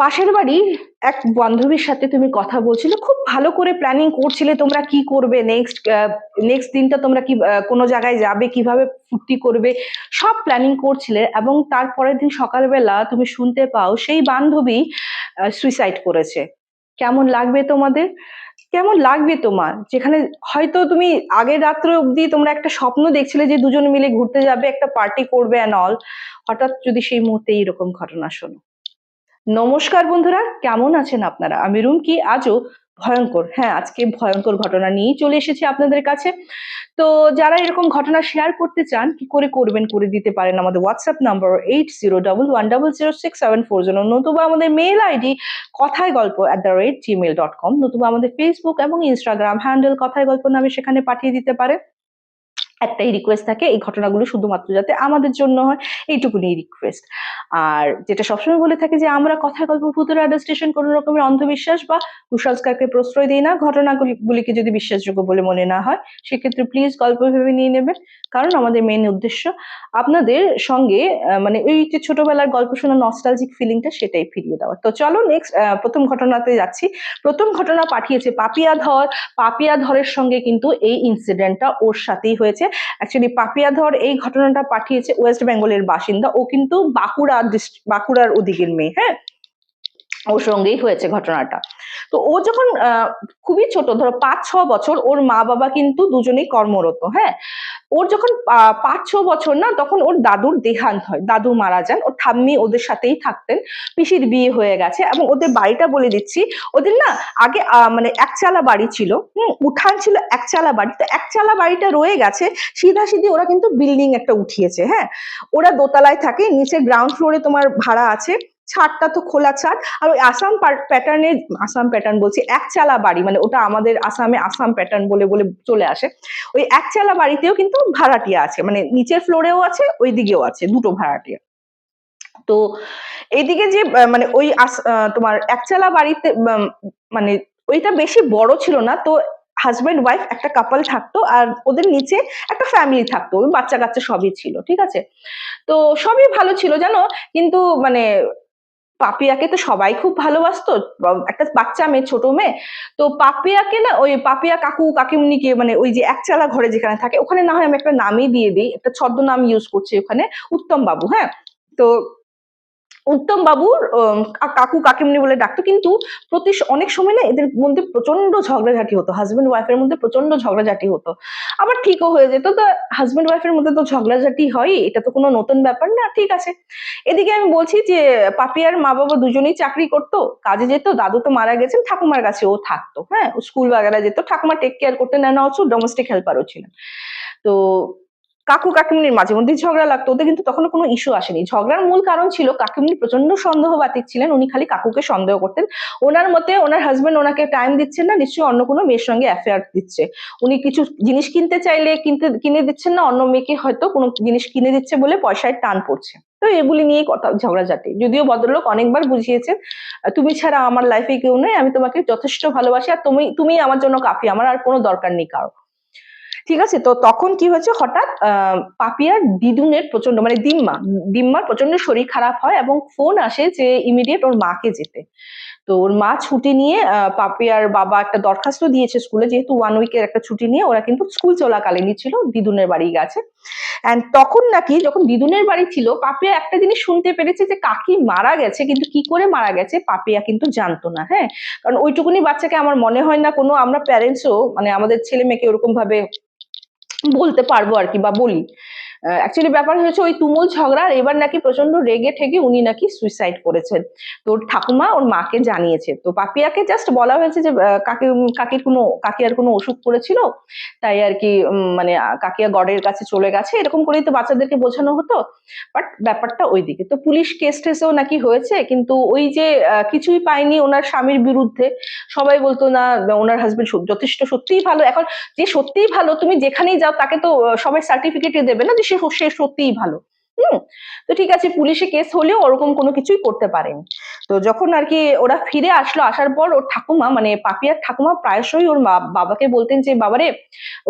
পাশের বাড়ির এক বান্ধবীর সাথে তুমি কথা বলছিলে, খুব ভালো করে প্ল্যানিং করছিলে তোমরা কি করবে নেক্সট নেক্সট দিনটা তোমরা কি কোনো জায়গায় যাবে, কীভাবে ফুর্তি করবে, সব প্ল্যানিং করছিলে এবং তারপরের দিন সকালবেলা তুমি শুনতে পাও সেই বান্ধবী সুইসাইড করেছে। কেমন লাগবে তোমাদের? কেমন লাগবে তোমার? যেখানে হয়তো তুমি আগের রাত্রে অবধি তোমরা একটা স্বপ্ন দেখছিলে যে দুজন মিলে ঘুরতে যাবে, একটা পার্টি করবে অ্যান্ড অল হঠাৎ যদি সেই মুহূর্তে এইরকম ঘটনা শোনো। নমস্কার বন্ধুরা, কেমন আছেন আপনারা? আমি রুমকি, আজও ভয়ঙ্কর হ্যাঁ আজকে ভয়ঙ্কর ঘটনা নিয়েই চলে এসেছি আপনাদের কাছে। তো যারা এরকম ঘটনা শেয়ার করতে চান, কি করে করবেন, করে দিতে পারেন আমাদের WhatsApp number eight zero double one double zero six seven four zero নতুবা আমাদের মেল আইডি কথায় গল্প at the rate Gmail dot com নতুবা আমাদের ফেসবুক এবং ইনস্টাগ্রাম হ্যান্ডেল কথায় গল্প নামে সেখানে পাঠিয়ে দিতে পারে। একটাই রিকোয়েস্ট থাকে, এই ঘটনাগুলো শুধুমাত্র যাতে আমাদের জন্য হয়, এইটুকুনি রিকোয়েস্ট আর যেটা সবসময় বলে থাকি যে, আমরা কথা গল্প ভূতের স্টেশন কোনো রকমের অন্ধবিশ্বাস বা কুসংস্কারকে প্রশ্রয় দিই না, ঘটনাগুলিকে যদি বিশ্বাসযোগ্য বলে মনে না হয়, সেক্ষেত্রে প্লিজ গল্প ভেবে নিয়ে নেবেন। কারণ আমাদের মেন উদ্দেশ্য, আপনাদের সঙ্গে মানে ওই যে ছোটবেলার গল্প শোনা নস্টালজিক ফিলিংটা সেটাই ফিরিয়ে দেওয়া তো চলো নেক্সট প্রথম ঘটনাতে যাচ্ছি। প্রথম ঘটনা পাঠিয়েছে পাপিয়া ধর। পাপিয়া ধরের সঙ্গে কিন্তু এই ইনসিডেন্টটা ওর সাথেই হয়েছে। অ্যাকচুয়ালি পাপিয়া ধর এই ঘটনাটা পাঠিয়েছে ওয়েস্ট বেঙ্গলের বাসিন্দা। ও কিন্তু বাঁকুড়া বাঁকুড়ার ওদিকের মেয়ে হ্যাঁ? ওর সঙ্গেই হয়েছে ঘটনাটা। তো ও যখন খুবই ছোট, ধরো পাঁচ, ছ বছর, ওর মা বাবা কিন্তু দুজনেই কর্মরত হ্যাঁ? ওর যখন পাঁচ, ছ বছর না, তখন ওর দাদুর দেহান্ত হয়, দাদু মারা যান, ওর ঠাম্মি ওদের সাথেই থাকতেন, পিসির বিয়ে হয়ে গেছে, এবং ওদের বাড়িটা বলে দিচ্ছি, ওদের না আগে মানে একচালা বাড়ি ছিল, হুম, উঠান ছিল একচালা বাড়ি, তো একচালা বাড়িটা রয়ে গেছে সিধা সিধি ওরা কিন্তু বিল্ডিং একটা উঠিয়েছে হ্যাঁ? ওরা দোতলায় থাকে, নিচে গ্রাউন্ড ফ্লোরে তোমার ভাড়া আছে ছাদটা তো খোলা ছাদ। আর ওই আসাম প্যাটার্নের আসাম প্যাটার্ন বলছি, একচালা বাড়ি মানে ওটা আমাদের আসামে আসাম প্যাটার্ন বলে বলে চলে আসে। ওই একচালা বাড়িতেও কিন্তু ভাড়াটিয়া আছে মানে নিচের ফ্লোরেও আছে ওই দিকেও আছে, দুটো ভাড়াটিয়া। তো এইদিকে যে মানে ওই তোমার একচালা বাড়িতে মানে ওইটা বেশি বড় ছিল না, তো হাজব্যান্ড ওয়াইফ একটা কাপল থাকতো, আর ওদের নিচে একটা ফ্যামিলি থাকতো, ওই বাচ্চা কাচ্চা সবই ছিল, ঠিক আছে? তো সবই ভালো ছিল, জানো? কিন্তু মানে পাপিয়াকে তো সবাই খুব ভালোবাসতো। একটা বাচ্চা মেয়ে, ছোট মেয়ে। তো পাপিয়াকে না ওই পাপিয়া কাকু, কাকিমুনিকে মানে ওই যে একচালা ঘরে যেখানে থাকে, ওখানে না হয় আমি একটা নামই দিয়ে দিই। একটা ছদ্ম নাম ইউজ করছি ওখানে উত্তম বাবু হ্যাঁ? তো উত্তম বাবুর কাকু কাকিমনি বলে ডাকতো, কিন্তু প্রতি অনেক সময় না এদের মধ্যে প্রচণ্ড ঝগড়াঝাটি হতো। হাজব্যান্ড ওয়াইফের মধ্যে প্রচণ্ড ঝগড়াঝাটি হতো। আবার ঠিকও হয়ে যেত, তো হাজবেন্ড ওয়াইফের মধ্যে তো ঝগড়াঝাটি হয় এটা তো কোনো নতুন ব্যাপার না, ঠিক আছে। এদিকে আমি বলছি যে পাপিয়ার মা বাবা দুজনেই চাকরি করতো, কাজে যেত, দাদু তো মারা গেছেন, ঠাকুমার কাছে ও থাকতো হ্যাঁ স্কুল বাগেরা যেত, ঠাকুমা টেক কেয়ার করতেন, না অলসো ডোমেস্টিক হেল্পারও ছিলেন। তো কাকু কাকিমনির মাঝে। মধ্যে ঝগড়া লাগতো, ওদের কিন্তু তখনও কোনো ইস্যু আসেনি। ঝগড়ার মূল কারণ ছিল, কাকিমনি প্রচণ্ড সন্দেহবাতিক ছিলেন, উনি খালি কাকুকে সন্দেহ করতেন। ওনার মতে ওনার হাজবেন্ড ওনাকে টাইম দিচ্ছেন না, নিশ্চয়ই অন্য কোনো মেয়ের সঙ্গে অ্যাফেয়ার দিচ্ছে। উনি কিছু জিনিস কিনতে চাইলে কিনতে, কিনে দিচ্ছেন না, অন্য মেয়েকে হয়তো কোনো জিনিস কিনে দিচ্ছে বলে পয়সায় টান পড়ছে। তো এগুলি নিয়েই কথা, ঝগড়াঝাটি। যদিও ভদ্রলোক অনেকবার বুঝিয়েছেন, তুমি ছাড়া আমার লাইফে কেউ নেই, আমি তোমাকে যথেষ্ট ভালোবাসি, আর তুমি তুমি আমার জন্য কাফি, আমার আর কোনো দরকার নেই কারও। ঠিক আছে? তো তখন কি হয়েছে? হঠাৎ পাপিয়ার দিদুনের প্রচণ্ড মানে দিম্মা, দিম্মার প্রচণ্ড শরীর খারাপ হয় এবং ফোন আসে যে ইমিডিয়েট ওর মাকে যেতে। তো ওর মা ছুটি নিয়ে আহ, পাপিয়ার বাবা একটা দরখাস্ত দিয়েছে স্কুলে যেহেতু ওয়ান উইকের একটা ছুটি নিয়ে ওরা কিন্তু স্কুল চলাকালীনই ছিল দিদুনের বাড়ি গেছে। অ্যান্ড তখন নাকি যখন দিদুনের বাড়ি ছিল পাপিয়া একটা জিনিস শুনতে পেরেছে যে কাকি মারা গেছে কিন্তু কি করে মারা গেছে পাপিয়া কিন্তু জানতো না হ্যাঁ? কারণ ওইটুকুনি বাচ্চাকে আমার মনে হয় না কোনো আমরা প্যারেন্টসও মানে আমাদের ছেলে মেয়েকে ওরকম ভাবে বলতে পারব আর কি বা বলি। অ্যাকচুয়ালি ব্যাপার হয়েছে ওই তুমুল ঝগড়া আর এবার নাকি প্রচণ্ড রেগে ঠেগে উনি নাকি সুইসাইড করেছেন। তো ওর ঠাকুমা ওর মাকে জানিয়েছে। তো পাপিয়াকে জাস্ট বলা হয়েছে যে কাকি কাকির কোনো, কাকি আর কোনো অসুখ করেছিল? তাই আর কি মানে কাকিয়া গডের কাছে চলে গেছে। এরকম করেই তো বাচ্চাদেরকে বোঝানো হতো। বাট ব্যাপারটা ওইদিকে। তো পুলিশ কেস টেসেও নাকি হয়েছে, কিন্তু ওই যে কিছুই পায়নি ওনার স্বামীর বিরুদ্ধে। সবাই বলতো, না ওনার হাজবেন্ড যথেষ্ট সত্যিই ভালো। এখন যে সত্যিই ভালো, তুমি যেখানেই যাও, তাকে তো সবাই সার্টিফিকেটই দেবে না যে সে সত্যিই ভালো। হুম, তো ঠিক আছে, পুলিশে কেস হলেও ওরকম কোনো কিছুই করতে পারেনি। তো যখন আর কি ওরা ফিরে আসলো, আসার পর ওর ঠাকুমা মানে পাপিয়ার ঠাকুমা প্রায়শই ওর বাবাকে বলতেন যে, বাবারে,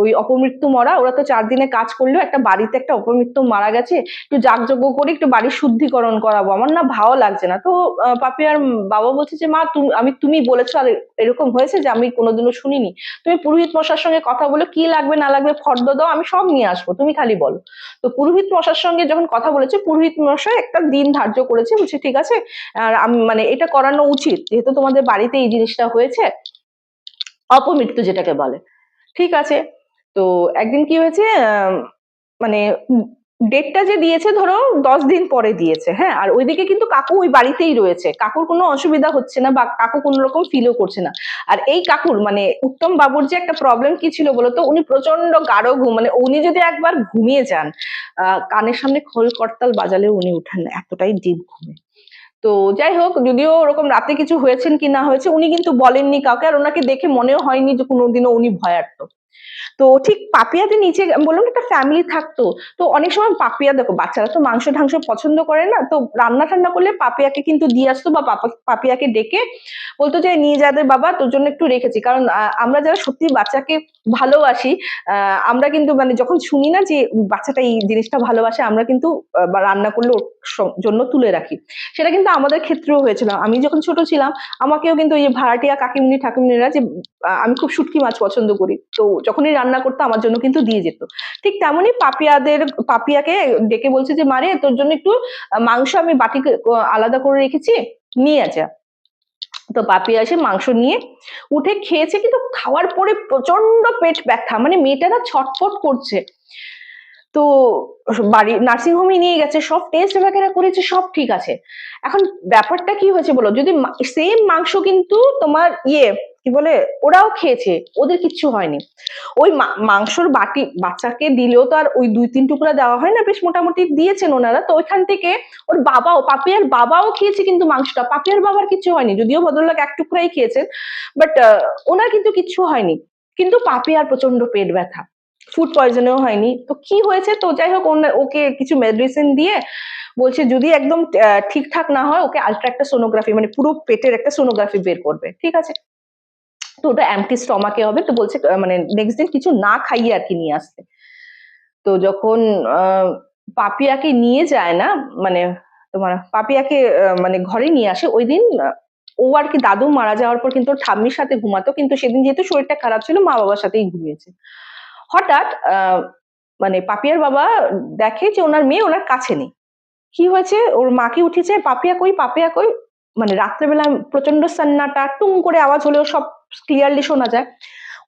ওই অপমৃত্যু মরা, ওরা তো চার দিনে কাজ করলেও একটা বাড়িতে একটা অপমৃত্যু মারা গেছে, একটু যাগযজ্ঞ করে একটু বাড়ির শুদ্ধিকরণ করাবো, আমার না ভালো লাগছে না। তো পাপিয়ার বাবা বলছে যে, মা, তুমি, আমি, তুমি বলেছ, আর এরকম হয়েছে যে, আমি কোনোদিনও শুনিনি। তুমি পুরোহিত মশার সঙ্গে কথা বলো, কি লাগবে না লাগবে ফর্দ দাও, আমি সব নিয়ে আসব, তুমি খালি বলো। তো পুরোহিত মশার সঙ্গে যখন কথা বলেছে, পুরোহিত মশাই একটা দিন ধার্য করেছে, বলছে, ঠিক আছে, আর আমি মানে এটা করানো উচিত, যেহেতু তোমাদের বাড়িতে এই জিনিসটা হয়েছে, অপমৃত্যু যেটাকে বলে। ঠিক আছে, তো একদিন কি হয়েছে মানে ডেটটা যে দিয়েছে ধরো দশ দিন পরে দিয়েছে হ্যাঁ? আর ওইদিকে কিন্তু কাকু ওই বাড়িতেই রয়েছে। কাকুর কোনো অসুবিধা হচ্ছে না বা কাকু কোনো রকম ফিলও করছে না। আর এই কাকুর মানে উত্তম বাবুর যে একটা প্রবলেম কি ছিল বলতো উনি প্রচণ্ড গাঢ় ঘুম মানে উনি যদি একবার ঘুমিয়ে যান কানের সামনে খোল করতাল বাজালেও উনি উঠেন না, এতটাই ডিপ ঘুমে। তো যাই হোক, যদিও ওরকম রাতে কিছু হয়েছেন কি না হয়েছে, উনি কিন্তু বলেননি কাউকে, আর ওনাকে দেখে মনেও হয়নি যে কোনোদিনও উনি ভয়ার্ত তো ঠিক পাপিয়াদের নিচে বললাম একটা ফ্যামিলি থাকতো। তো অনেক সময় পাপিয়া, দেখো, বাচ্চারা তো মাংস ঢাংস পছন্দ করে না, তো রান্না ঠান্না করলে পাপিয়াকে কিন্তু দিয়ে আসতো বা পাপা- পাপিয়াকে ডেকে বলতো যে, নিয়ে যাদের বাবা, তোর জন্য একটু রেখেছি। কারণ আমরা যারা সত্যি বাচ্চাকে ভালোবাসি আমরা কিন্তু মানে যখন শুনি না যে, বাচ্চাটা এই জিনিসটা ভালোবাসে, আমরা কিন্তু রান্না করলে ওর জন্য তুলে রাখি। সেটা কিন্তু আমাদের ক্ষেত্রেও হয়েছিল। আমি যখন ছোট ছিলাম, আমাকেও কিন্তু যে ভাড়াটিয়া কাকিমুনি, ঠাকুমুনিরা যে আমি খুব শুটকি মাছ পছন্দ করি। তো যখনই রান্না করতো আমার জন্য কিন্তু দিয়ে যেত। ঠিক তেমনই পাপিয়াদের, পাপিয়াকে ডেকে বলছে যে, মারে, তোর জন্য একটু মাংস আমি বাটি আলাদা করে রেখেছি, নিয়ে যা। তো পাপিয়া এসে মাংস নিয়ে উঠে খেয়েছে, কিন্তু খাওয়ার পরে প্রচণ্ড পেট ব্যথা মানে মেয়েটা না ছটফট করছে। তো বাড়ি নার্সিং হোমে নিয়ে গেছে, সব টেস্ট বগেরা করেছে, সব ঠিক আছে। এখন ব্যাপারটা কি হয়েছে বলো? যদি সেম মাংস কিন্তু তোমার ইয়ে কি বলে, ওরাও খেয়েছে, ওদের কিচ্ছু হয়নি। ওই মাংসর বাটি, বাচ্চাকে দিলেও তো আর ওই দুই, তিন টুকরা দেওয়া হয় না, বেশ মোটামুটি দিয়েছেন ওনারা। তো ওইখান থেকে ওর বাবাও, পাপিয়ার বাবাও খেয়েছে কিন্তু মাংসটা। পাপিয়ার বাবার কিছু হয়নি, যদিও ভদ্রলোক এক টুকরাই খেয়েছেন বাট ওনার কিন্তু কিচ্ছু হয়নি। কিন্তু পাপিয়ার প্রচণ্ড পেট ব্যথা ফুড পয়জনেও হয়নি। তো কি হয়েছে? তো যাই হোক ওকে কিছু মেডিসিন দিয়ে বলছে, যদি একদম ঠিকঠাক না হয়, ওকে আলট্রা একটা সোনোগ্রাফি মানে পুরো পেটের একটা সোনোগ্রাফি বের করবে। ঠিক আছে? তো ওটা এমটি স্টমাকে হবে। তো বলছে মানে নেক্সট দিন কিছু না খাইয়ে আর কি নিয়ে আসতে। তো যখন পাপিয়াকে নিয়ে যায় না মানে তোমার পাপিয়াকে মানে ঘরে নিয়ে আসে, ওই দিন ও আর কি দাদু মারা যাওয়ার পর কিন্তু ঠাম্মির সাথে ঘুমাতো, কিন্তু সেদিন যেহেতু শরীরটা খারাপ ছিল, মা বাবার সাথেই ঘুমিয়েছে। হঠাৎ মানে পাপিয়ার বাবা দেখে যে ওনার মেয়ে ওনার কাছে নেই। কি হয়েছে? ওর মাকে উঠেছে, পাপিয়া কই পাপিয়া কই? মানে রাত্রেবেলা প্রচণ্ড সান্নাটা, টুং করে আওয়াজ হলেও সব ক্লিয়ারলি শোনা যায়।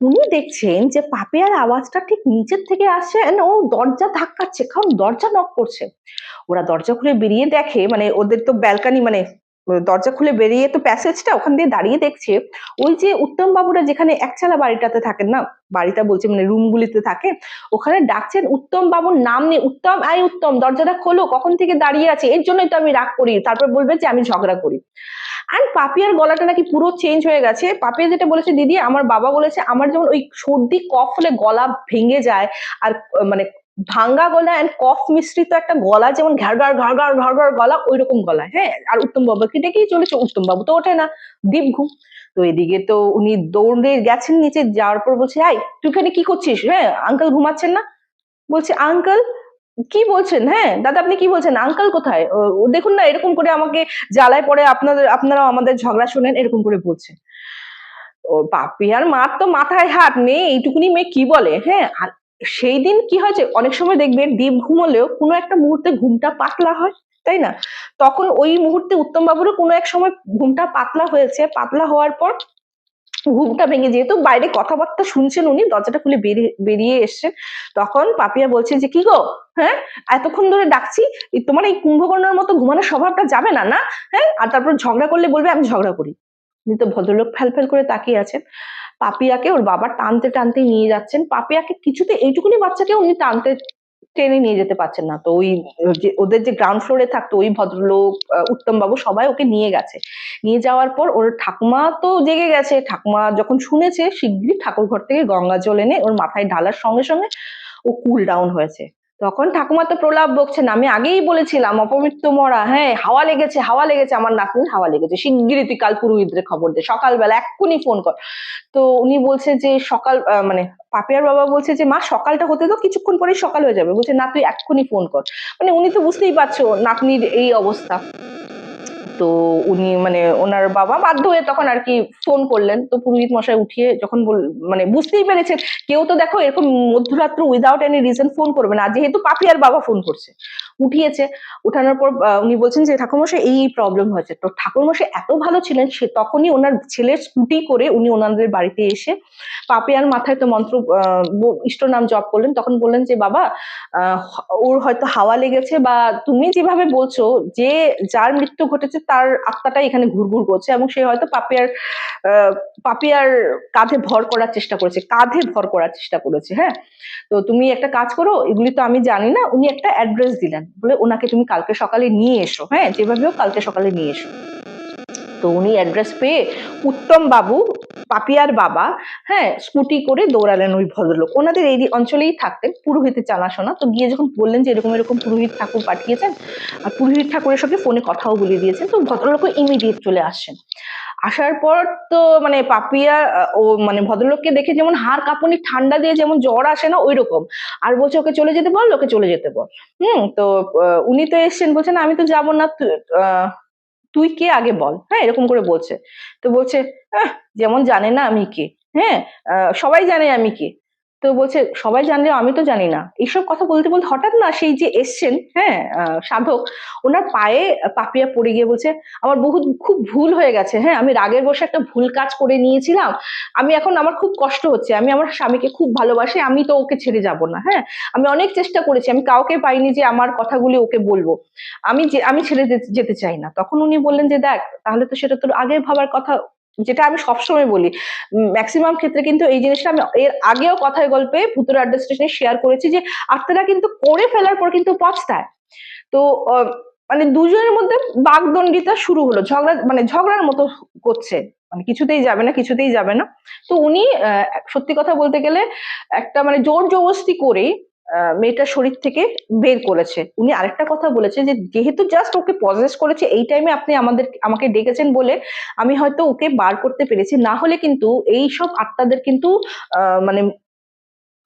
উনি দেখছেন যে পাপিয়ার আওয়াজটা ঠিক নিচের থেকে আসছে ও দরজা ধাক্কাচ্ছে, কারণ দরজা নক করছে। ওরা দরজা খুলে বেরিয়ে দেখে মানে ওদের তো ব্যালকানি মানে দরজা খুলে বেরিয়ে তো প্যাসেজটা ওখান দিয়ে দাঁড়িয়ে দেখছে, ওই যে উত্তম বাবুরা যেখানে একচালা বাড়িটাতে থাকেন না, বাড়িটা বলছে মানে রুমগুলিতে থাকে, ওখানে ডাকছেন উত্তম বাবুর নাম নিয়ে, উত্তম আই উত্তম, দরজাটা খোলো, কখন থেকে দাঁড়িয়ে আছে, এর জন্যই তো আমি রাগ করি, তারপর বলবে যে আমি ঝগড়া করি। আর পাপিয়ার গলাটা নাকি পুরো চেঞ্জ হয়ে গেছে, পাপিয়া যেটা বলেছে, দিদি, আমার বাবা বলেছে, আমার যেমন ওই সর্দি কফ হলে গলা ভেঙে যায়, আর মানে ভাঙ্গা গলা অ্যান্ড কফ মিশ্রিত একটা গলা যেমন ঘাড় ঘাড় ঘাড় ঘাড় গলা ওই রকম গলা হ্যাঁ? আর উত্তম বাবুকে ডেকেই চলেছে? উত্তম বাবু তো ওঠে না দীপ ঘুম তো এদিকে তো উনি দৌড়ে গেছেন নিচে, যাওয়ার পর বলছে আই তুই এখানে কি করছিস? হ্যাঁ আঙ্কেল ঘুমাচ্ছেন না? বলছে আঙ্কেল কি বলছেন? হ্যাঁ দাদা আপনি কি বলছেন? আঙ্কেল কোথায়? ও- দেখুন না, এরকম করে আমাকে জ্বালায় পরে আপনাদের আপনারা আমাদের ঝগড়া শোনেন, এরকম করে বলছে। ও, বাপি, আর মার তো মাথায় হাত নেই, এইটুকুনি মেয়ে কি বলে? হ্যাঁ আর সেই দিন কি হয়েছে অনেক সময় দেখবে ডিপ ঘুমলেও কোনো একটা মুহূর্তে ঘুমটা পাতলা হয়, তাই না? তখন ওই মুহূর্তে উত্তম বাবুরও কোনো এক সময় ঘুমটা পাতলা হয়েছে। পাতলা হওয়ার পর ঘুমটা ভেঙে যেহেতু বাইরে কথাবার্তা শুনছেন উনি, দরজাটা খুলে বেরিয়ে বেরিয়ে এসছেন, তখন পাপিয়া বলছে যে, কি গো? হ্যাঁ? এতক্ষণ ধরে ডাকছি? তোমার এই কুম্ভকর্ণের মতো ঘুমানোর স্বভাবটা যাবে না না? হ্যাঁ? আর তারপর ঝগড়া করলে বলবে, আমি ঝগড়া করি। উনি তো ভদ্রলোক ফেল ফেল করে তাকিয়ে আছেন। পাপিয়াকে ওর বাবা টানতে টানতে নিয়ে যাচ্ছেন। পাপিয়াকে কিছুতে এইটুকুনি বাচ্চাকে উনি টানতে, টেনে নিয়ে যেতে পারছেন না। তো ওই ওদের যে গ্রাউন্ড ফ্লোরে থাকতো ওই ভদ্রলোক উত্তম বাবু সবাই ওকে নিয়ে গেছে। নিয়ে যাওয়ার পর ওর ঠাকুমা তো জেগে গেছে। ঠাকুমা যখন শুনেছে, শিগগিরই ঠাকুর ঘর থেকে গঙ্গা জল এনে ওর মাথায় ঢালার সঙ্গে সঙ্গে ও কুল ডাউন হয়েছে। তখন ঠাকুমা তো প্রলাপ বকছেন, আমি আগেই বলেছিলাম, অপমৃত্যু মরা হ্যাঁ হাওয়া লেগেছে হাওয়া লেগেছে, আমার নাতনির হাওয়া লেগেছে। শিগগিরই তুই কাল পুরোহিতদের খবর দে, সকালবেলা এক্ষুনি ফোন কর। তো উনি বলছে যে সকাল মানে পাপিয়ার বাবা বলছে যে, মা, সকালটা হতে তো কিছুক্ষণ পরেই সকাল হয়ে যাবে। বলছে, না, তুই এক্ষুনি ফোন কর। মানে উনি তো বুঝতেই পারছ নাতনির এই অবস্থা। তো উনি মানে ওনার বাবা বাধ্য হয়ে তখন আর কি ফোন করলেন। তো পুরোহিত মশাই উঠিয়ে যখন মানে বুঝতেই পেরেছেন, কেউ তো দেখো এরকম মধ্যরাত্র উইদাউট এনি রিজন ফোন করবে না। যেহেতু পাপিয়ার বাবা ফোন করছে। উঠিয়েছে। উঠানোর পর উনি বলছেন যে, ঠাকুরমশাই, এই প্রবলেম হয়েছে। তো ঠাকুরমশাই এত ভালো ছিলেন, সে তখনই ওনার ছেলের স্কুটি করে উনি ওনাদের বাড়িতে এসে পাপিয়ার মাথায় তো মন্ত্র ইষ্ট নাম জপ করলেন। তখন বললেন যে, বাবা ওর হয়তো হাওয়া লেগেছে বা তুমি যেভাবে বলছো, যে যার মৃত্যু ঘটেছে তার আত্মাটা এখানে ঘুরঘুর করছে এবং সে হয়তো পাপিয়ার পাপিয়ার কাঁধে ভর করার চেষ্টা করেছে, কাঁধে ভর করার চেষ্টা করেছে। হ্যাঁ? তো তুমি একটা কাজ করো, এগুলি তো আমি জানি না। উনি একটা অ্যাড্রেস দিলেন। বলে ওনাকে তুমি কালকে সকালে নিয়ে এসো হ্যাঁ? যেভাবে কালকে সকালে নিয়ে এসো। তো উনি অ্যাড্রেস পেয়ে উত্তম বাবু, পাপিয়ার বাবা হ্যাঁ স্কুটি করে দৌড়ালেন ওই ভদ্রলোক। ওনাদের এই অঞ্চলেই থাকতেন পুরোহিতের জানাশোনা। তো গিয়ে যখন বললেন যে এরকম এরকম পুরোহিত ঠাকুর পাঠিয়েছেন, আর পুরোহিত ঠাকুরের সঙ্গে ফোনে কথাও বলে দিয়েছেন, তো ভদ্রলোকও ইমিডিয়েট চলে আসছেন আসার পর তো মানে পাপিয়া ও মানে ভদ্রলোককে দেখে যেমন হাড় কাঁপুনি ঠান্ডা দিয়ে যেমন জ্বর আসে না ওই রকম আর বলছে ওকে চলে যেতে বল ওকে চলে যেতে বল। হুম তো উনি তো এসছেন বলছেন আমি তো যাব না তুই কে আগে বল? হ্যাঁ এরকম করে বলছে। তো বলছে "আহ, যেমন জানে না আমি কে। হ্যাঁ সবাই জানে আমি কে। তো বলছে, সবাই জানলে, আমি তো জানি না। এইসব কথা বলতে বলতে হঠাৎ না সেই যে এসছেন হ্যাঁ সাধক, ওনার পায়ে পাপিয়া পড়ে গিয়ে বলছে, আমার বহু খুব ভুল হয়ে গেছে হ্যাঁ আমি রাগের বসে একটা ভুল কাজ করে নিয়েছিলাম। আমি এখন আমার খুব কষ্ট হচ্ছে, আমি আমার স্বামীকে খুব ভালোবাসি, আমি তো ওকে ছেড়ে যাব না হ্যাঁ। আমি অনেক চেষ্টা করেছি, আমি কাউকে পাইনি যে আমার কথাগুলি ওকে বলব। আমি যে, আমি ছেড়ে যেতে চাই না। তখন উনি বললেন যে, দেখ, তাহলে তো সেটা তোর আগে ভাবার কথা যেটা আমি সবসময় বলি। ম্যাক্সিমাম ক্ষেত্রে কিন্তু এই জিনিসটা আমি এর আগেও কথায় গল্পে ভূতের আড্ডা স্টেশনে শেয়ার করেছি যে, আত্মারা কিন্তু করে ফেলার পর কিন্তু পচতায় তো মানে দুজনের মধ্যে বাগদণ্ডিতা শুরু হলো, ঝগড়া মানে ঝগড়ার মতো করছে। মানে কিছুতেই যাবে না, কিছুতেই যাবে না। তো উনি সত্যি কথা বলতে গেলে একটা মানে জোর জবরদস্তি করেই মেয়েটার শরীর থেকে বের করেছে। উনি আরেকটা কথা বলেছে যে, যেহেতু জাস্ট ওকে পজেস করেছে, এই টাইমে আপনি আমাদের, আমাকে ডেকেছেন বলে আমি হয়তো ওকে বার করতে পেরেছি। না হলে কিন্তু এই সব আত্মাদের কিন্তু মানে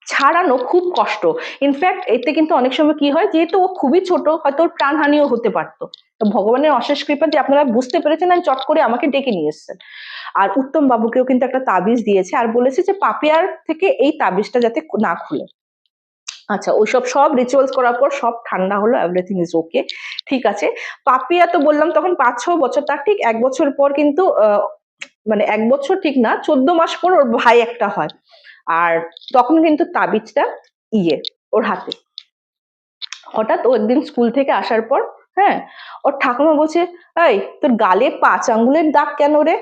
ছাড়ানো খুব কষ্ট। ইনফ্যাক্ট এতে কিন্তু অনেক সময় কি হয়, যেহেতু ও খুবই ছোট, হয়তো প্রাণহানিও হতে পারতো। তো ভগবানের অশেষ কৃপা যে আপনারা বুঝতে পেরেছেন, আমি চট করে আমাকে ডেকে নিয়ে এসেছেন। আর উত্তম বাবুকেও কিন্তু একটা তাবিজ দিয়েছে আর বলেছে যে, পাপিয়ার থেকে এই তাবিজটা যাতে না খুলে। আচ্ছা ওইসব সব রিচুয়ালস করার পর সব ঠান্ডা হলো এভরিথিং ইজ ওকে ঠিক আছে? পাপিয়া তো বললাম তখন পাঁচ, ছ বছর, তার ঠিক এক বছর পর কিন্তু মানে এক বছর ঠিক না, চোদ্দ মাস পর ওর ভাই একটা হয়। আর তখন কিন্তু তাবিজটা ইয়ে ওর হাতে। হঠাৎ ও একদিন স্কুল থেকে আসার পর হ্যাঁ ওর ঠাকুমা বলছে, এই, তোর গালে পাঁচ আঙ্গুলের দাগ কেন রে?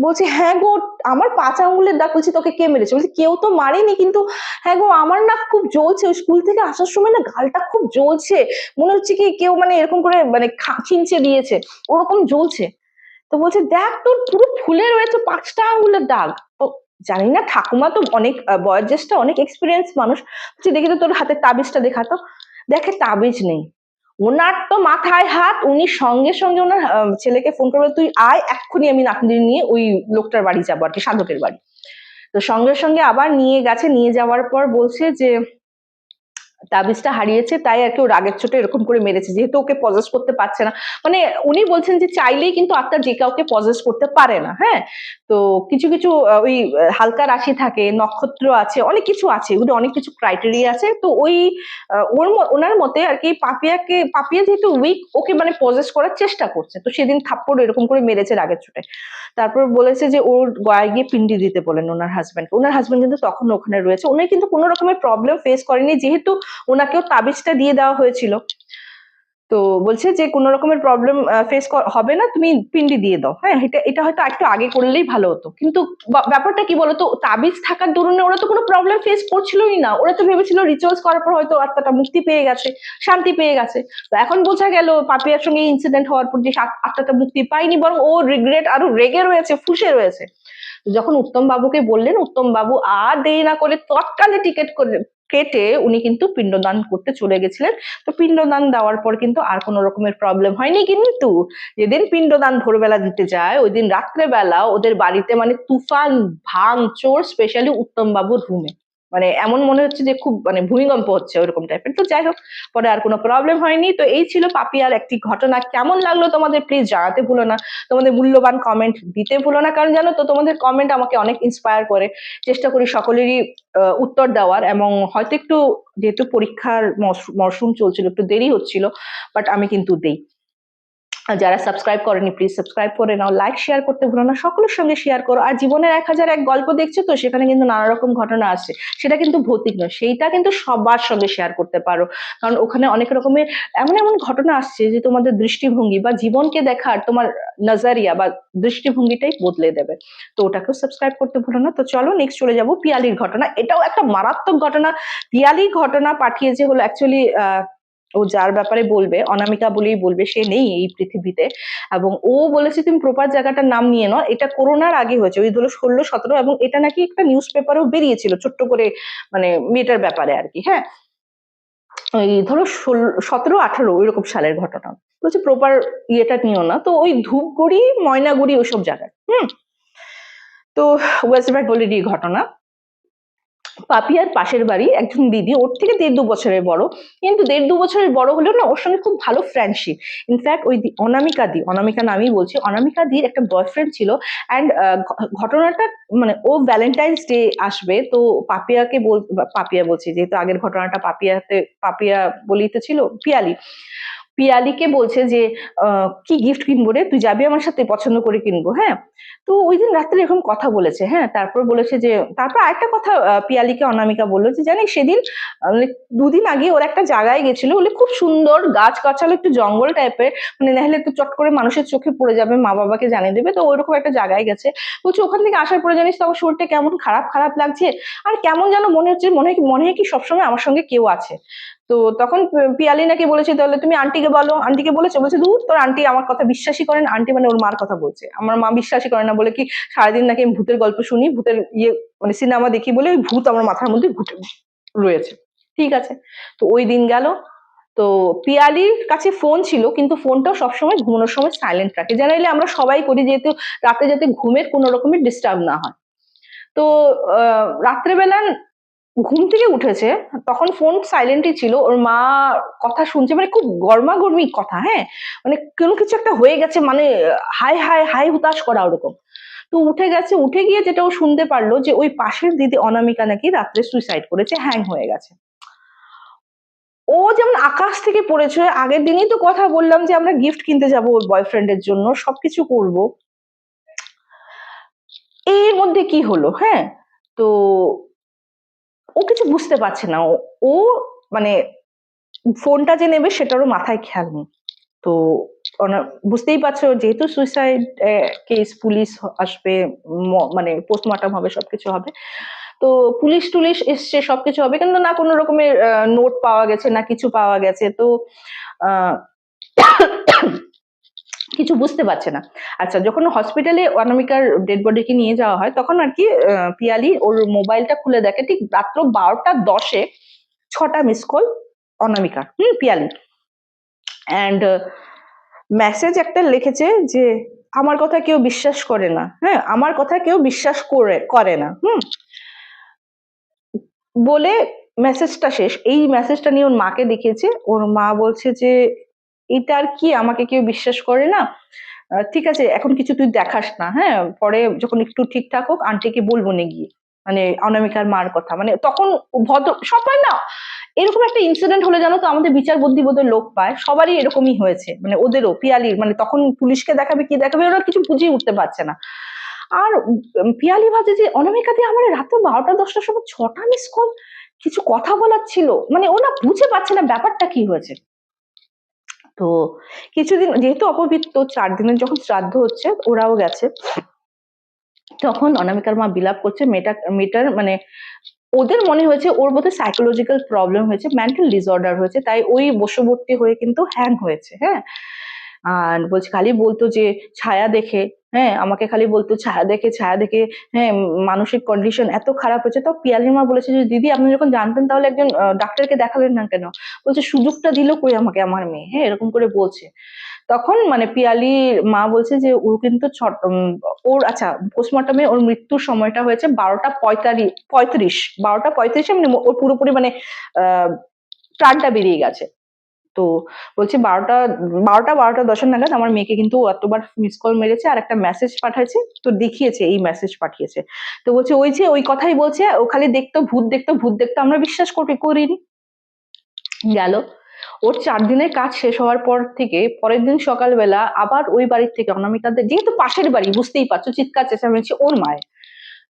বলছে হ্যাঁ গো, আমার পাঁচ আঙ্গুলের দাগ বলছি, তোকে কে মেরেছে? বলছে, কেউ তো মারেনি, কিন্তু হ্যাঁ গো, আমার না খুব জ্বলছে। স্কুল থেকে আসার সময় না গালটা খুব জ্বলছে। মনে হচ্ছে কি কেউ মানে এরকম করে মানে খা- খিঁচে দিয়েছে। ওরকম জ্বলছে। তো বলছে, দেখ তোর পুরো ফুলে রয়েছে পাঁচটা আঙ্গুলের দাগ। তো জানি না, ঠাকুমা তো অনেক বয়োজ্যেষ্ঠ, অনেক এক্সপিরিয়েন্স মানুষ। বলছে, দেখি তো তোর হাতে তাবিজটা দেখাতো দেখে তাবিজ নেই। ওনার তো মাথায় হাত, উনি সঙ্গে সঙ্গে ওনার ছেলেকে ফোন করবে তুই আয়, এক্ষুনি আমি নাতনি নিয়ে ওই লোকটার বাড়ি যাব আর কি, সাধকের বাড়ি। তো সঙ্গে সঙ্গে আবার নিয়ে গেছে, নিয়ে যাওয়ার পর বলছে যে তাবিজটা হারিয়েছে, তাই আর কি ও রাগের চোটে এরকম করে মেরেছে, যেহেতু ওকে পজেস করতে পারছে না। মানে উনি বলছেন যে চাইলেই কিন্তু আত্মা যে কাউকে পজেস করতে পারে না হ্যাঁ? তো কিছু কিছু ওই হালকা রাশি থাকে, নক্ষত্র আছে, অনেক কিছু আছে ওগুলো অনেক কিছু ক্রাইটেরিয়া আছে। তো ওই ওর ওনার মতে আর কি পাপিয়াকে, পাপিয়া যেহেতু উইক ওকে মানে পজেস করার চেষ্টা করছে। তো সেদিন থাপ্পড় এরকম করে মেরেছে রাগের ছোটে। তারপর বলেছে যে ওর গয়ে গিয়ে পিন্ডি দিতে বলেন ওনার হাজবেন্ড ওনার হাজব্যান্ড কিন্তু তখন ওখানে রয়েছে। উনি কিন্তু কোনো রকমের প্রবলেম ফেস করেনি, যেহেতু ওনাকেও তাবিজটা দিয়ে দেওয়া হয়েছিল। তো বলছে যে, কোনো রকমের প্রবলেম ফেস হবে না, তুমি পিন্ডি দিয়ে দাও। হ্যাঁ এটা এটা হয়তো একটু আগে করলেই ভালো হতো। কিন্তু ব্যাপারটা কি বলতো, তাবিজ থাকার দরুনে ওরা তো কোনো প্রবলেম ফেস করছিলই না। ওরা তো ভেবেছিল রিচুয়ালস করার পর হয়তো আত্মাটা মুক্তি পেয়ে গেছে, শান্তি পেয়ে গেছে। তো এখন বোঝা গেল, পাপিয়ার সঙ্গে ইনসিডেন্ট হওয়ার পর যে আত্মাটা মুক্তি পায়নি, বরং ও রিগ্রেট আরও রেগে রয়েছে, ফুসে রয়েছে। যখন উত্তম বাবুকে বললেন উত্তম বাবু আর দেরি না করে তৎকালে টিকিট কেটে উনি কিন্তু পিণ্ডদান করতে চলে গেছিলেন। তো পিণ্ডদান দেওয়ার পর কিন্তু আর কোনো রকমের প্রবলেম হয়নি কিন্তু যেদিন পিণ্ডদান ভোরবেলা দিতে যায়, ওই দিন রাত্রেবেলা ওদের বাড়িতে মানে তুফান, ভাঙচোর স্পেশালি উত্তম বাবুর রুমে মানে এমন মনে হচ্ছে যে খুব মানে ভূমিকম্প হচ্ছে ওরকম টাইপের তো যাই হোক, পরে আর কোনো প্রবলেম হয়নি। তো এই ছিল পাপিয়ার একটি ঘটনা। কেমন লাগল তোমাদের? প্লিজ জানাতে ভুলো না। তোমাদের মূল্যবান কমেন্ট দিতে ভুলো না। কারণ জানো তো, তোমাদের কমেন্ট আমাকে অনেক ইন্সপায়ার করে। চেষ্টা করি সকলেরই উত্তর দেওয়ার এবং হয়তো একটু, যেহেতু পরীক্ষার মরশু- মরশুম চলছিল, একটু দেরি হচ্ছিল বাট আমি কিন্তু দেই। যারা সাবস্ক্রাইব করেনি প্লিজ সাবস্ক্রাইব করে নাও লাইক শেয়ার করতে ভুলো না, সকলের সঙ্গে শেয়ার করো। আর জীবনের এক হাজার এক গল্প দেখছ তো, সেখানে কিন্তু নানা রকম ঘটনা আছে। সেটা কিন্তু ভৌতিক নয়, সেইটা কিন্তু সবার সঙ্গে শেয়ার করতে পারো। কারণ ওখানে অনেক রকমের এমন এমন ঘটনা আসছে যে তোমাদের দৃষ্টিভঙ্গি বা জীবনকে দেখার তোমার নজারিয়া বা দৃষ্টিভঙ্গিটাই বদলে দেবে। তো ওটাকেও সাবস্ক্রাইব করতে ভুলো না। তো চলো নেক্সট চলে যাব, পিয়ালির ঘটনা। এটাও একটা মারাত্মক ঘটনা। পিয়ালি ঘটনা পাঠিয়েছে হলো অ্যাকচুয়ালি ও যার ব্যাপারে বলবে, অনামিকা বলেই বলবে, সে নেই এই পৃথিবীতে। এবং ও বলেছে, তুমি প্রপার জায়গাটার নাম নিয়ে নাও। এটা করোনার আগে হয়েছে। ওই ধরো ষোলো, সতেরো এবং এটা নাকি একটা নিউজ পেপারেও বেরিয়েছিল ছোট্ট করে মানে মেয়েটার ব্যাপারে আর কি হ্যাঁ? ওই ধরো সতেরো, আঠারো, ওইরকম সালের ঘটনা। বলছে, প্রপার ইয়েটা নিও না। তো ওই ধূপগুড়ি, ময়নাগুড়ি, ওইসব জায়গায়, হুম? তো ওয়েস্ট বেঙ্গলেরই ঘটনা। পাপিয়ার পাশের বাড়ি, একজন দিদি, ওর থেকে দেড় দু বছরের বড়। কিন্তু দেড় দু বছরের বড় হলেও না, ওর সঙ্গে খুব ভালো ফ্রেন্ডশিপ ইনফ্যাক্ট ওই অনামিকা দি, অনামিকা নামই বলছি, অনামিকা দির একটা বয়ফ্রেন্ড ছিল অ্যান্ড ঘটনাটা মানে ও ভ্যালেন্টাইন্স ডে আসবে, তো পাপিয়াকে বল, পাপিয়া বলছি, যেহেতু আগের ঘটনাটা পাপিয়াতে, পাপিয়া বলেই তো ছিল, পিয়ালি। পিয়ালিকে বলছে যে কি গিফট কিনবো রে? তুই যাবি আমার সাথে, পছন্দ করে কিনবো। হ্যাঁ? তো ওই দিন রাত্রে এরকম কথা বলেছে হ্যাঁ? তারপর বলেছে যে, তারপর আরেকটা কথা পিয়ালিকে অনামিকা বলল যে, জানিস সেদিন দুদিন আগে ওর একটা জায়গায় গেছিল বলে খুব সুন্দর গাছ গাছালো একটু জঙ্গল টাইপের মানে নাহলে তো চট করে মানুষের চোখে পড়ে যাবে, মা বাবাকে জানিয়ে দেবে। তো ওইরকম একটা জায়গায় গেছে। বলছে, ওখান থেকে আসার পরে জানিস তো, আমার শরীরটা কেমন খারাপ খারাপ লাগছে, আর কেমন যেন মনে হচ্ছে, মনে হয় মনে হয় কি সবসময় আমার সঙ্গে কেউ আছে। তো তখন পিয়ালি নাকি বলেছে, তাহলে তুমি আন্টিকে বলো। আন্টিকে বলেছে, বলছে, দূর, তোর আন্টি আমার কথা বিশ্বাসই করেন আন্টি মানে ওর মার কথা বলছে। আমার মা বিশ্বাসই করে না বলে কি সারাদিন নাকি আমি ভূতের গল্প শুনি, ভূতের ইয়ে মানে সিনেমা দেখি বলে ওই ভূত আমার মাথার মধ্যে ঘুটে, রয়েছে। ঠিক আছে, তো ওই দিন গেল। তো পিয়ালির কাছে ফোন ছিল, কিন্তু ফোনটাও সবসময় ঘুমানোর সময় সাইলেন্ট রাখে। জেনারেলি আমরা সবাই করি, যেহেতু রাতে যাতে ঘুমের কোনো রকমের ডিস্টার্ব না হয়। তো রাত্রেবেলা ঘুম থেকে উঠেছে, তখন ফোন সাইলেন্টই ছিল, ওর মা কথা শুনছে মানে খুব গরমা গরমি কথা হ্যাঁ? মানে কোনো কিছু একটা হয়ে গেছে মানে হাই হাই হাই হুতাশ করা ওরকম। তো উঠে গেছে, উঠে গিয়ে যেটা ও শুনতে পারল যে ওই পাশের দিদি অনামিকা নাকি রাত্রে সুইসাইড করেছে হ্যাং হয়ে গেছে। ও যেমন আকাশ থেকে পড়েছে, আগের দিনই তো কথা বললাম যে আমরা গিফট কিনতে যাব ওর বয়ফ্রেন্ডের জন্য, সবকিছু করব। এর মধ্যে কি হলো হ্যাঁ? তো ও কিছু বুঝতে পারছে না। ও- মানে ফোনটা যে নেবে সেটারও মাথায় খেয়াল নেই। তো বুঝতেই পারছ, যেহেতু সুইসাইড কেস পুলিশ আসবে মানে পোস্টমর্টম হবে, সবকিছু হবে। তো পুলিশ টুলিশ এসছে, সবকিছু হবে, কিন্তু না কোনো রকমের নোট পাওয়া গেছে, না কিছু পাওয়া গেছে। তো কিছু বুঝতে পারছে না। আচ্ছা যখন হসপিটালে অনামিকার ডেড বডিকে নিয়ে যাওয়া হয়, তখন আর কি পিয়ালি ওর মোবাইলটা খুলে দেখে, ঠিক রাত্র বারোটা দশে ছটা miss call Anamika. Hmm, Piyali. And message একটা লিখেছে যে, আমার কথা কেউ বিশ্বাস করে না। হ্যাঁ আমার কথা কেউ বিশ্বাস করে করে না। হুম। বলে মেসেজটা শেষ। এই মেসেজটা নিয়ে ওর মাকে দেখিয়েছে। ওর মা বলছে যে এটা আর কি আমাকে কেউ বিশ্বাস করে না। ঠিক আছে, এখন কিছু তুই দেখাস না হ্যাঁ? পরে যখন একটু ঠিকঠাক হোক আন্টিকে বলব না গিয়ে মানে অনামিকার মার কথা। মানে তখন ভদ্র, সবাই না, এরকম একটা ইনসিডেন্ট হলে জানো তো, আমাদের বিচার বুদ্ধি বোধহয় লোক পায়। সবারই এরকমই হয়েছে। মানে ওদেরও পিয়ালির মানে তখন পুলিশকে দেখাবে, কি দেখাবে, ওরা কিছু বুঝিয়ে উঠতে পারছে না। আর পিয়ালি ভাবছে যে অনামিকা দিয়ে আমার রাতে বারোটা, দশটার সময় ছটা মিস কল কিছু কথা বলার ছিল। মানে ওরা বুঝে পাচ্ছে না ব্যাপারটা কি হয়েছে। কিছুদিন, যেহেতু অপবিত্র চার দিনের যখন শ্রাদ্ধ হচ্ছে, ওরাও গেছে। তখন অনামিকার মা বিলাপ করছে মেটা মেটার মানে ওদের মনে হয়েছে ওর বোধহয় সাইকোলজিক্যাল প্রবলেম হয়েছে মেন্টাল ডিসঅর্ডার হয়েছে, তাই ওই বশবর্তী হয়ে কিন্তু হ্যাং হয়েছে হ্যাঁ? আর বলছে, খালি বলতো যে, ছায়া দেখে হ্যাঁ আমাকে খালি বলতো, ছায়া দেখে ছায়া দেখে হ্যাঁ মানসিক কন্ডিশন এত খারাপ হয়েছে। তো পিয়ালির মা বলেছে যে, দিদি, আপনি যখন জানতেন তাহলে একজন ডাক্তারকে দেখালেন না কেন? বলছে, সুযোগটা দিল কই আমাকে, আমার মেয়ে? হ্যাঁ এরকম করে বলছে। তখন মানে পিয়ালির মা বলছে যে, ও কিন্তু ওর আচ্ছা পোস্টমর্টমে ওর মৃত্যুর সময়টা হয়েছে বারোটা পঁয়তাল্লিশ পঁয়ত্রিশ, বারোটা পঁয়ত্রিশে মানে ওর পুরোপুরি মানে আহ, প্রাণটা বেরিয়ে গেছে। তো বলছে বারোটা বারোটা বারোটা, দশের নাগাদ আমার মেয়েকে কিন্তু এতবার মিস কল মেরেছে আর একটা মেসেজ পাঠাইছে, তো দেখিয়েছে, এই মেসেজ পাঠিয়েছে। তো বলছে, ওই যে, ওই কথাই বলছে, ও খালি দেখতো, ভূত দেখতো ভূত দেখতো, আমরা বিশ্বাস করি করিনি? গেল। ওর চার দিনের কাজ শেষ হওয়ার পর থেকে পরের দিন সকালবেলা আবার ওই বাড়ির থেকে অনামিকাদের, যেহেতু পাশের বাড়ি, বুঝতেই পারছ, চিৎকার চেঁচামেচি ওর মায়ের।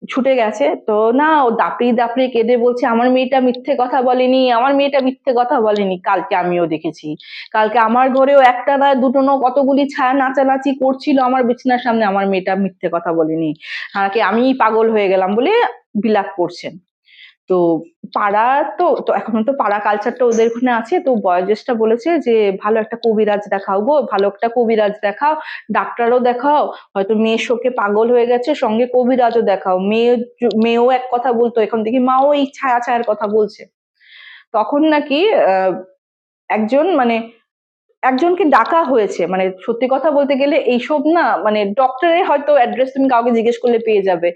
ছুটে গেছে। তো না, ও দাপড়ি দাপড়ি কেঁদে বলছে, আমার মেয়েটা মিথ্যে কথা বলেনি, আমার মেয়েটা মিথ্যে কথা বলেনি। কালকে আমিও দেখেছি। কালকে আমার ঘরেও একটা না, দুটো না, কতগুলি ছায়া নাচানাচি করছিল আমার বিছানার সামনে, আমার মেয়েটা মিথ্যে কথা বলেনি। নাকি আমি পাগল হয়ে গেলাম বলে বিলাপ করছেন। তো পাড়া তো তো এখন তো পাড়া কালচারটা ওদের ওখানে আছে। তো বয়োজ্যেষ্ঠা বলেছে যে, ভালো একটা কবিরাজ দেখাও গো, ভালো একটা কবিরাজ দেখাও, ডাক্তারও দেখাও, হয়তো মেয়ে শোকে পাগল হয়ে গেছে, সঙ্গে কবিরাজও দেখাও। মেয়ে মেয়েও এক কথা বলতো, এখন দেখি মাও এই ছায়া ছায়ার কথা বলছে। তখন নাকি একজন মানে একজনকে ডাকা হয়েছে মানে সত্যি কথা বলতে গেলে এইসব না মানে ডক্টরের হয়তো অ্যাড্রেস তুমি কাউকে জিজ্ঞেস করলে পেয়ে যাবে।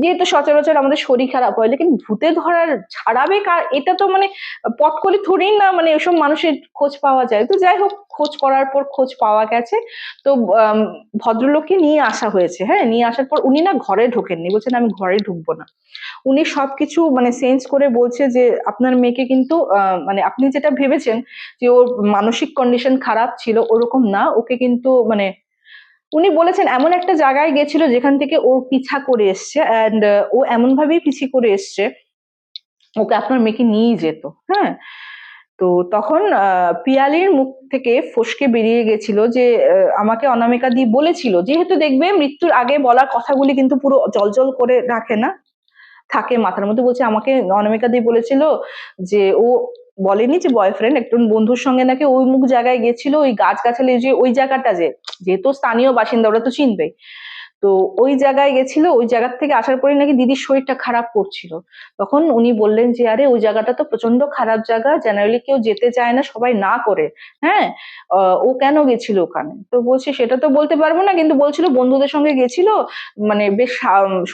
যেহেতু সচরাচর আমাদের শরীর খারাপ হয়, লেকিন ভূতে ধরার ছাড়াবে কার, এটা তো মানে পট করে থোড়েই না মানে এসব মানুষের খোঁজ পাওয়া যায়। তো যাই হোক, খোঁজ করার পর খোঁজ পাওয়া গেছে। তো ভদ্রলোককে নিয়ে আসা হয়েছে হ্যাঁ নিয়ে আসার পর উনি না ঘরে ঢোকেননি, বলছেন আমি ঘরে ঢুকবো না। উনি সবকিছু মানে সেন্স করে বলছে যে, আপনার মেয়েকে কিন্তু মানে আপনি যেটা ভেবেছেন যে, ওর মানসিক কন্ডিশন খারাপ ছিল, ওরকম না। ওকে কিন্তু মানে উনি বলেছেন এমন একটা জায়গায় গেছিল যেখান থেকে ওর পিছা করে এসছে অ্যান্ড ও এমন ভাবেই পিছিয়ে করে এসছে, ওকে আপনার মেয়েকে নিয়ে যেত। হ্যাঁ? তো তখন পিয়ালির মুখ থেকে ফসকে বেরিয়ে গেছিল যে আমাকে অনামিকা দি বলেছিল, যেহেতু দেখবে মৃত্যুর আগে বলা কথাগুলি কিন্তু পুরো জলজল করে রাখে না থাকে মাথার মধ্যে বলছে, আমাকে অনামিকা দি বলেছিল যে, ও বলেনি যে বয়ফ্রেন্ড একজন বন্ধুর সঙ্গে নাকি ওই মুখ জায়গায় গেছিল, ওই গাছ গাছালি যে, ওই জায়গাটা যে, যেহেতু স্থানীয় বাসিন্দা ওরা তো চিনবে। তো ওই জায়গায় গেছিল, ওই জায়গার থেকে আসার পরে নাকি দিদির শরীরটা খারাপ করছিল। তখন উনি বললেন যে, আরে, ওই জায়গাটা তো প্রচণ্ড খারাপ জায়গা জেনারেলি কেউ যেতে চায় না, সবাই না করে। হ্যাঁ ও কেন গেছিল ওখানে? তো বলছে, সেটা তো বলতে পারব না, কিন্তু বলছিল বন্ধুদের সঙ্গে গেছিল মানে বেশ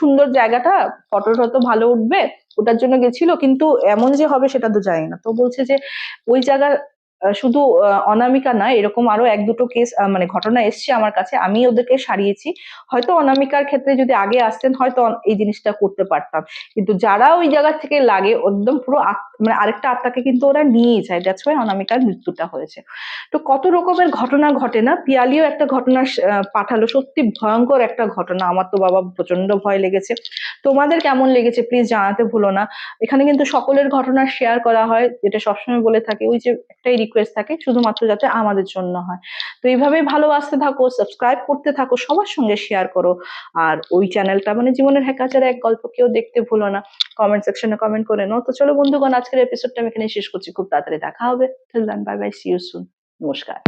সুন্দর জায়গাটা ফটো টটো ভালো উঠবে, ওটার জন্য গেছিল, কিন্তু এমন যে হবে সেটা তো জানি না। তো বলছে যে, ওই জায়গার শুধু অনামিকা নয়, এরকম আরও এক দুটো কেস মানে ঘটনা এসছে আমার কাছে, আমি ওদেরকে সারিয়েছি। হয়তো অনামিকার ক্ষেত্রে যদি আগে আসতেন, হয়তো এই জিনিসটা করতে পারতাম। কিন্তু যারা ওই জায়গা থেকে লাগে, একদম পুরো মানে আরেকটা আত্মাকে কিন্তু ওরা নিয়ে যায়। দ্যাটস ওয়াই অনামিকার মৃত্যুটা হয়েছে। তো কত রকমের ঘটনা ঘটে না? পিয়ালিও একটা ঘটনা পাঠালো। সত্যি ভয়ঙ্কর একটা ঘটনা। আমার তো বাবা প্রচণ্ড ভয় লেগেছে। তোমাদের কেমন লেগেছে? প্লিজ জানাতে ভুলো না। এখানে কিন্তু সকলের ঘটনা শেয়ার করা হয়, যেটা সবসময় বলে থাকে। ওই যে একটাই রিকোয়েস্ট থাকে শুধুমাত্র যাতে আমাদের জন্য হয়। তো এইভাবে ভালোবাসতে থাকো সাবস্ক্রাইব করতে থাকো, সবার সঙ্গে শেয়ার করো। আর ওই চ্যানেলটা মানে জীবনের হ্যাকাচারে এক গল্প কেউ দেখতে ভুলো না। কমেন্ট সেকশনে কমেন্ট করে নাও। তো চলো বন্ধুগণ, আজকের এপিসোডটা আমি এখানে শেষ করছি। খুব তাড়াতাড়ি দেখা হবে। Bye bye see you soon নমস্কার।